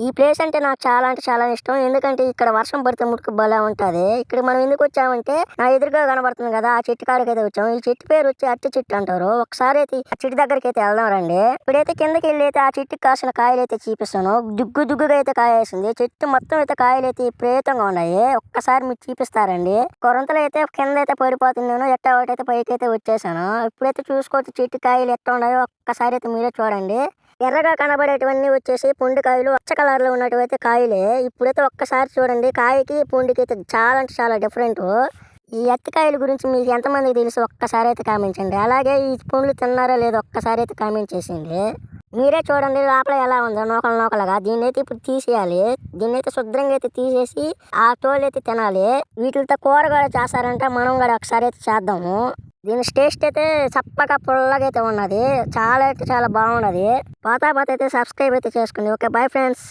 ఈ ప్లేస్ అంటే నాకు చాలా అంటే చాలా ఇష్టం. ఎందుకంటే ఇక్కడ వర్షం పడితే ముట్టుకు భలే ఉంటుంది. ఇక్కడ మనం ఎందుకు వచ్చామంటే నా ఎదురుగా కనబడుతుంది కదా ఆ చెట్టు కాడికి అయితే వచ్చాము ఈ చెట్టు పేరు వచ్చి అట్టి చెట్టు అంటారు. ఒకసారి అయితే ఆ చెట్టు దగ్గరికి అయితే వెళ్దాం రండి. ఇప్పుడైతే కిందకి వెళ్ళి అయితే ఆ చెట్టుకి కాసిన కాయలు అయితే చూపిస్తాను. దుగ్గు దుగ్గుగా అయితే కాయ వేసింది చెట్టు మొత్తం అయితే కాయలు అయితే ప్రేతంగా ఉన్నాయి. ఒక్కసారి మీరు చూపిస్తారండి. కొరంతలు అయితే కింద అయితే పడిపోతున్నాను ఎట్టా ఒకటి అయితే పైకి అయితే వచ్చేసాను. ఇప్పుడైతే చూసుకోవచ్చు చెట్టు కాయలు ఎట్ట ఉన్నాయో. ఒక్కసారి అయితే మీరే చూడండి. ఎర్రగా కనబడేటివన్నీ వచ్చేసి పుండికాయలు పచ్చ కలర్లో ఉన్నటువంటి కాయలే. ఇప్పుడైతే ఒక్కసారి చూడండి కాయకి పుండికి అయితే చాలా అంటే చాలా డిఫరెంట్ ఈ ఎత్తకాయల గురించి మీకు ఎంతమందికి తెలుసు? ఒక్కసారి అయితే కామెంచండి అలాగే ఈ పుండ్లు తిన్నారో లేదో ఒక్కసారి అయితే కామెంట్ చేసింది మీరే చూడండి లోపల ఎలా ఉందో నూకలు నూకలుగా. దీన్ని అయితే ఇప్పుడు తీసేయాలి. దీన్ని అయితే శుభ్రంగా అయితే తీసేసి ఆ తోలు అయితే తినాలి. వీటితో కూర కూడా చేస్తారంటే. మనం కూడా ఒకసారి అయితే చేద్దాము. దీని టేస్ట్ అయితే చప్పగా పుల్లగా అయితే ఉన్నది. చాలా అయితే చాలా బాగున్నది. పాత పాత అయితే సబ్స్క్రైబ్ అయితే చేసుకుంది ఓకే బాయ్ ఫ్రెండ్స్